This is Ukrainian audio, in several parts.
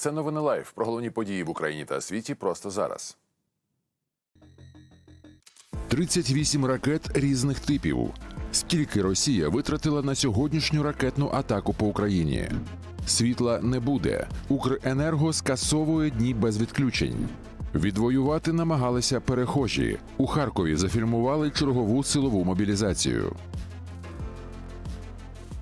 Це новини лайф про головні події в Україні та світі просто зараз. 38 ракет різних типів. Скільки Росія витратила на сьогоднішню ракетну атаку по Україні? Світла не буде. Укренерго скасовує дні без відключень. Відвоювати намагалися перехожі. У Харкові зафільмували чергову силову мобілізацію.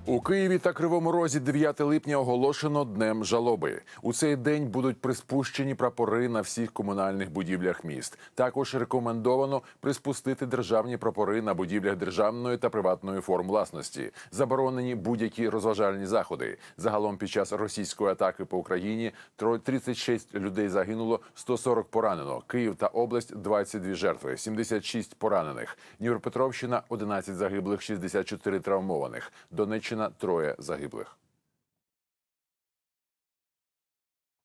У Києві та Кривому Розі 9 липня оголошено днем жалоби. У цей день будуть приспущені прапори на всіх комунальних будівлях міст. Також рекомендовано приспустити державні прапори на будівлях державної та приватної форм власності. Заборонені будь-які розважальні заходи. Загалом під час російської атаки по Україні тро- 36 людей загинуло, 140 поранено. Київ та область 22 жертви, 76 поранених. Дніпропетровщина 11 загиблих, 64 травмованих. Донеччина троє загиблих.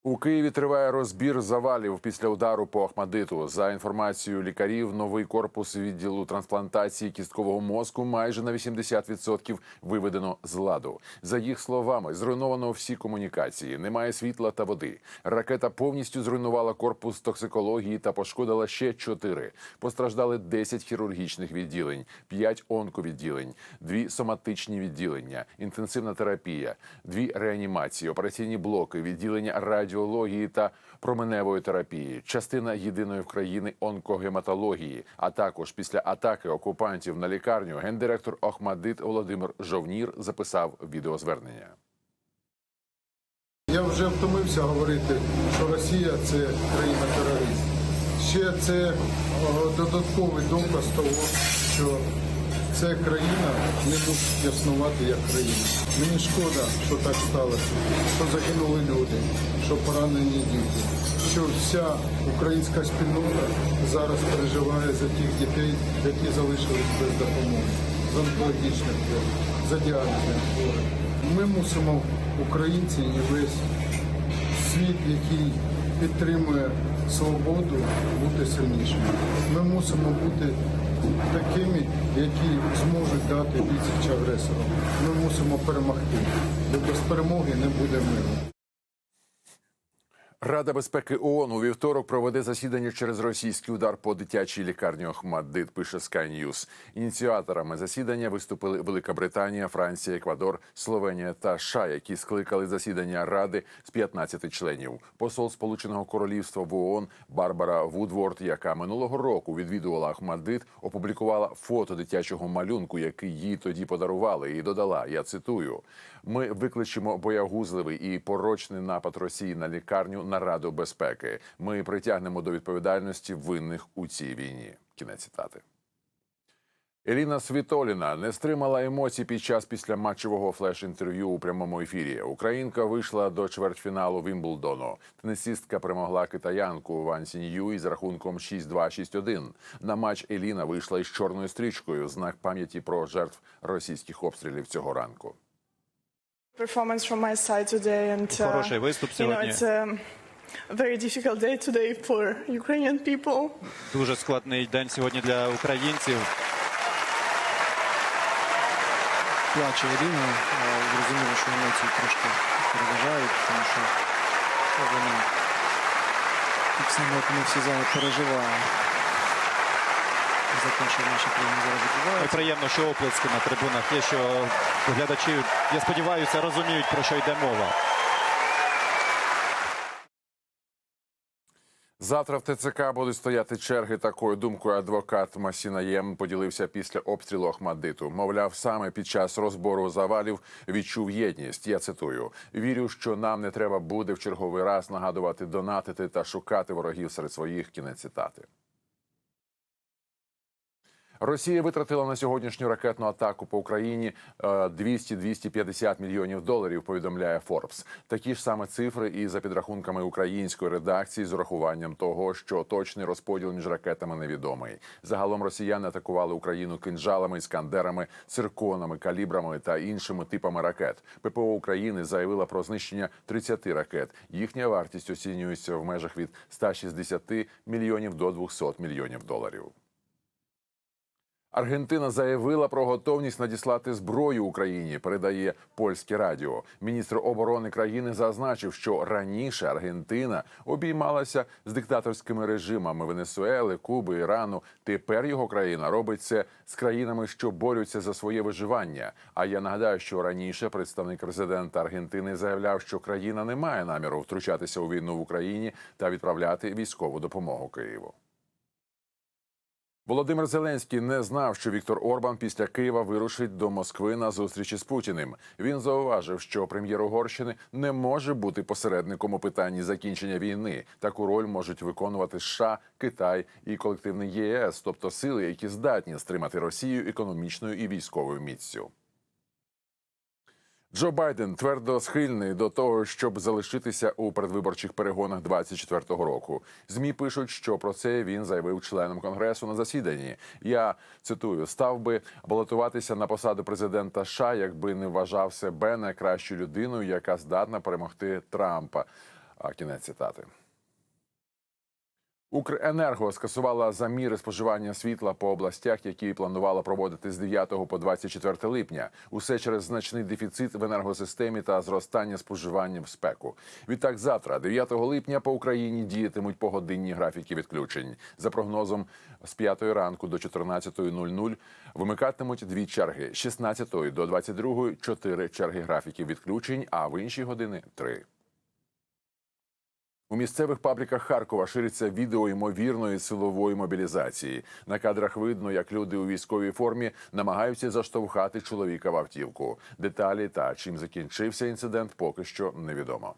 У Києві триває розбір завалів після удару по Ахмадиту. За інформацією лікарів, новий корпус відділу трансплантації кісткового мозку майже на 80% виведено з ладу. За їх словами, зруйновано всі комунікації, немає світла та води. Ракета повністю зруйнувала корпус токсикології та пошкодила ще чотири. Постраждали 10 хірургічних відділень, 5 онковідділень, дві соматичні відділення, інтенсивна терапія, дві реанімації, операційні блоки, відділення радіології та променевої терапії, частина єдиної в країні онкогематології. А також після атаки окупантів на лікарню гендиректор Охмадит Володимир Жовнір записав відеозвернення. Я вже втомився говорити, що Росія це країна терорист. Ще це о, додатковий доказ того, що ця країна не мусить існувати як країна. Мені шкода, що так сталося, що загинули люди, що поранені діти, що вся українська спільнота зараз переживає за тих дітей, які залишились без допомоги, з онкологічних хворих, за діагнозним хворих. Ми мусимо, українці і весь світ, який підтримує свободу, бути сильнішими. Ми мусимо бути такими, які зможуть дати відсіч агресору. Ми мусимо перемогти, бо без перемоги не буде миру. Рада безпеки ООН у вівторок проведе засідання через російський удар по дитячій лікарні Охмаддит, пише Sky News. Ініціаторами засідання виступили Велика Британія, Франція, Еквадор, Словенія та США, які скликали засідання ради з 15 членів. Посол Сполученого Королівства в ООН Барбара Вудворд, яка минулого року відвідувала Ахмаддит, опублікувала фото дитячого малюнку, який їй тоді подарували, і додала: я цитую: ми викличемо боягузливий і порочний напад Росії на лікарню на Раду безпеки. Ми притягнемо до відповідальності винних у цій війні. Кінець цитати. Еліна Світоліна не стримала емоцій під час післяматчевого флеш-інтерв'ю у прямому ефірі. Українка вийшла до чвертьфіналу Вімблдону. Тенісистка перемогла китаянку Ван Сінью із рахунком 6-2, 6-1. На матч Еліна вийшла із чорною стрічкою знак пам'яті про жертв російських обстрілів цього ранку. performance from my side today and uh, Хороший виступ you know сьогодні. Very difficult day today for Ukrainian people Дуже складний день сьогодні для українців. плаче Ірина. Е, Зрозуміло, що емоції трошки переважають, тому що вона так само, як ми всі зараз переживає за те, що в нашій країні зараз відбувається. приємно, що оплески на трибунах є, що глядачі, я сподіваюся, розуміють, про що йде мова. Завтра в ТЦК будуть стояти черги. Такою думкою адвокат Масінаєм поділився після обстрілу Ахмадиту. Мовляв, саме під час розбору завалів відчув єдність. Я цитую: вірю, що нам не треба буде в черговий раз нагадувати, донатити та шукати ворогів серед своїх. Кінець цитати. Росія витратила на сьогоднішню ракетну атаку по Україні е, 200-250 мільйонів доларів. Повідомляє Форбс. Такі ж саме цифри і за підрахунками української редакції з урахуванням того, що точний розподіл між ракетами невідомий. Загалом росіяни атакували Україну кинжалами, іскандерами, цирконами, калібрами та іншими типами ракет. ППО України заявила про знищення 30 ракет. Їхня вартість оцінюється в межах від 160 мільйонів до 200 мільйонів доларів. Аргентина заявила про готовність надіслати зброю Україні. Передає польське радіо. Міністр оборони країни зазначив, що раніше Аргентина обіймалася з диктаторськими режимами Венесуели, Куби, Ірану. Тепер його країна робить це з країнами, що борються за своє виживання. А я нагадаю, що раніше представник президента Аргентини заявляв, що країна не має наміру втручатися у війну в Україні та відправляти військову допомогу Києву. Володимир Зеленський не знав, що Віктор Орбан після Києва вирушить до Москви на зустрічі з Путіним. Він зауважив, що прем'єр Угорщини не може бути посередником у питанні закінчення війни. Таку роль можуть виконувати США, Китай і колективний ЄС, тобто сили, які здатні стримати Росію економічною і військовою міцю. Джо Байден твердо схильний до того, щоб залишитися у передвиборчих перегонах 24-го року. Змі пишуть, що про це він заявив членам конгресу на засіданні. Я цитую: став би балотуватися на посаду президента США, якби не вважав себе найкращою людиною, яка здатна перемогти Трампа. А кінець цитати. Укренерго скасувала заміри споживання світла по областях, які планувала проводити з 9 по 24 липня. Усе через значний дефіцит в енергосистемі та зростання споживання в спеку. Відтак, завтра, 9 липня, по Україні діятимуть погодинні графіки відключень. За прогнозом, з 5 ранку до 14.00 вимикатимуть дві черги: з 16 до 22 – чотири черги графіків відключень, а в інші години три. У місцевих пабліках Харкова шириться відео ймовірної силової мобілізації. На кадрах видно, як люди у військовій формі намагаються заштовхати чоловіка в автівку. Деталі та чим закінчився інцидент, поки що невідомо.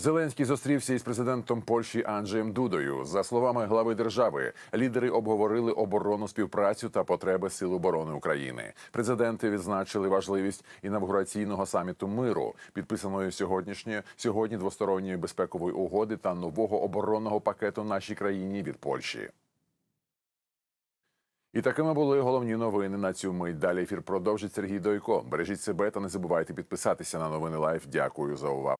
Зеленський зустрівся із президентом Польщі Анджеєм Дудою. За словами глави держави, лідери обговорили оборонну співпрацю та потреби сил оборони України. Президенти відзначили важливість інавгураційного саміту миру, підписаної сьогоднішньої сьогодні двосторонньої безпекової угоди та нового оборонного пакету нашій країні від Польщі. І такими були головні новини на цю мить. Далі ефір продовжить Сергій Дойко. Бережіть себе та не забувайте підписатися на новини Лайф. Дякую за увагу.